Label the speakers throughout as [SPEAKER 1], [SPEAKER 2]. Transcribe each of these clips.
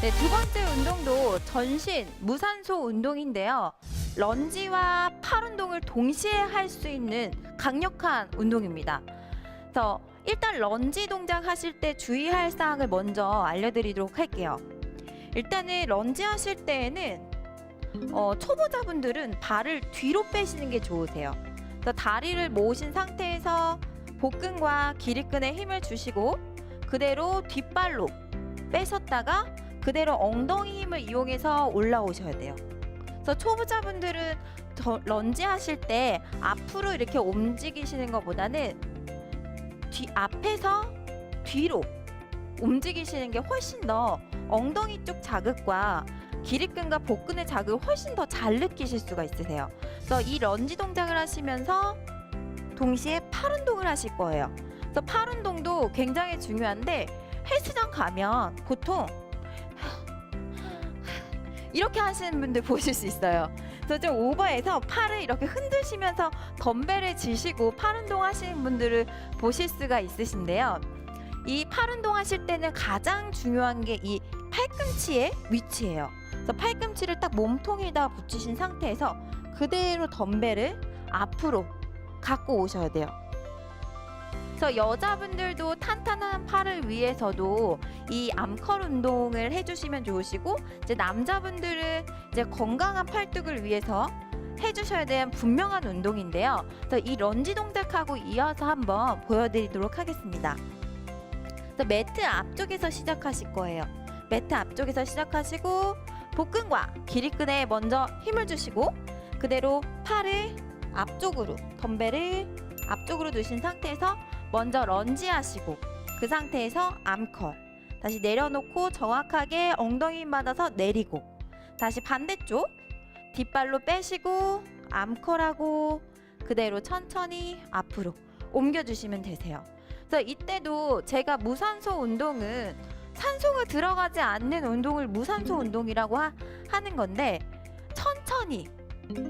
[SPEAKER 1] 네, 두 번째 운동도 전신 무산소 운동인데요. 런지와 팔 운동을 동시에 할 수 있는 강력한 운동입니다. 그래서 일단 런지 동작 하실 때 주의할 사항을 먼저 알려드리도록 할게요. 일단은 런지 하실 때에는 어, 초보자분들은 발을 뒤로 빼시는 게 좋으세요. 그래서 다리를 모으신 상태에서 복근과 기립근에 힘을 주시고 그대로 뒷발로 빼셨다가 그대로 엉덩이 힘을 이용해서 올라오셔야 돼요. 그래서 초보자분들은 저 런지 하실 때 앞으로 이렇게 움직이시는 것보다는 뒤 앞에서 뒤로 움직이시는 게 훨씬 더 엉덩이 쪽 자극과 기립근과 복근의 자극을 훨씬 더 잘 느끼실 수가 있으세요. 그래서 이 런지 동작을 하시면서 동시에 팔 운동을 하실 거예요. 그래서 팔 운동도 굉장히 중요한데 헬스장 가면 보통 이렇게 하시는 분들 보실 수 있어요. 그래서 좀 오버해서 팔을 이렇게 흔드시면서 덤벨을 지시고 팔 운동 하시는 분들을 보실 수가 있으신데요. 이 팔 운동 하실 때는 가장 중요한 게 이 팔꿈치의 위치예요. 그래서 팔꿈치를 딱 몸통에다 붙이신 상태에서 그대로 덤벨을 앞으로 갖고 오셔야 돼요. 그래서 여자분들도 탄탄한 팔을 위해서도 이 암컬 운동을 해주시면 좋으시고 이제 남자분들은 이제 건강한 팔뚝을 위해서 해주셔야 되는 분명한 운동인데요. 그래서 이 런지 동작하고 이어서 한번 보여드리도록 하겠습니다. 그래서 매트 앞쪽에서 시작하실 거예요. 매트 앞쪽에서 시작하시고 복근과 기립근에 먼저 힘을 주시고 그대로 팔을 앞쪽으로 덤벨을 앞쪽으로 두신 상태에서 먼저 런지 하시고 그 상태에서 암컬 다시 내려놓고 정확하게 엉덩이 힘 받아서 내리고 다시 반대쪽 뒷발로 빼시고 암컬하고 그대로 천천히 앞으로 옮겨주시면 되세요. 그래서 이때도 제가 무산소 운동은 산소가 들어가지 않는 운동을 무산소 운동이라고 하, 하는 건데 천천히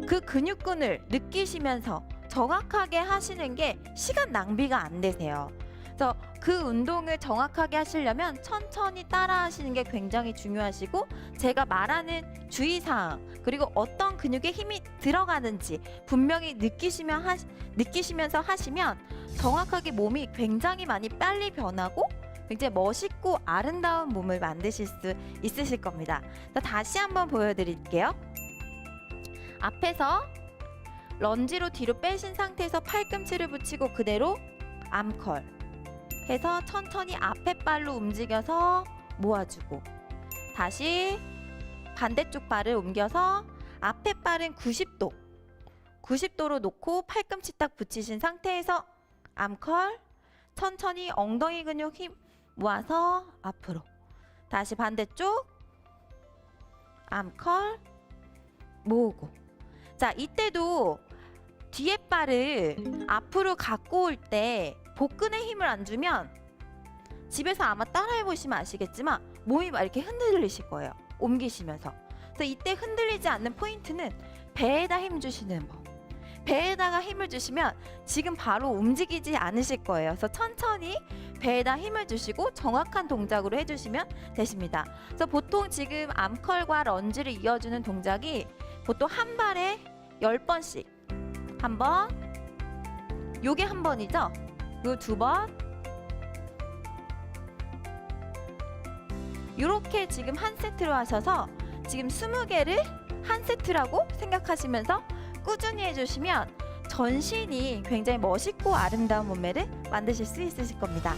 [SPEAKER 1] 그 근육근을 느끼시면서 정확하게 하시는 게 시간 낭비가 안 되세요. 그래서 그 운동을 정확하게 하시려면 천천히 따라 하시는 게 굉장히 중요하시고 제가 말하는 주의사항 그리고 어떤 근육에 힘이 들어가는지 분명히 느끼시면 하, 느끼시면서 하시면 정확하게 몸이 굉장히 많이 빨리 변하고 굉장히 멋있고 아름다운 몸을 만드실 수 있으실 겁니다. 자, 다시 한번 보여드릴게요. 앞에서 런지로 뒤로 빼신 상태에서 팔꿈치를 붙이고 그대로 암컬 해서 천천히 앞에 발로 움직여서 모아주고 다시 반대쪽 발을 옮겨서 앞에 발은 90도 90도로 놓고 팔꿈치 딱 붙이신 상태에서 암컬 천천히 엉덩이 근육 힘 모아서 앞으로 다시 반대쪽 암컬 모으고. 자 이때도 뒤에 발을 앞으로 갖고 올 때 복근에 힘을 안 주면 집에서 아마 따라해 보시면 아시겠지만 몸이 막 이렇게 흔들리실 거예요 옮기시면서. 그래서 이때 흔들리지 않는 포인트는 배에다 힘 주시는 법. 배에다가 힘을 주시면 지금 바로 움직이지 않으실 거예요. 그래서 천천히 배에다 힘을 주시고 정확한 동작으로 해주시면 되십니다. 그래서 보통 지금 암컬과 런지를 이어주는 동작이 보통 한 발에 10번씩 한 번, 요게 한 번이죠? 요 두 번. 요렇게 지금 한 세트로 하셔서 지금 20개를 한 세트라고 생각하시면서 꾸준히 해주시면 전신이 굉장히 멋있고 아름다운 몸매를 만드실 수 있으실 겁니다.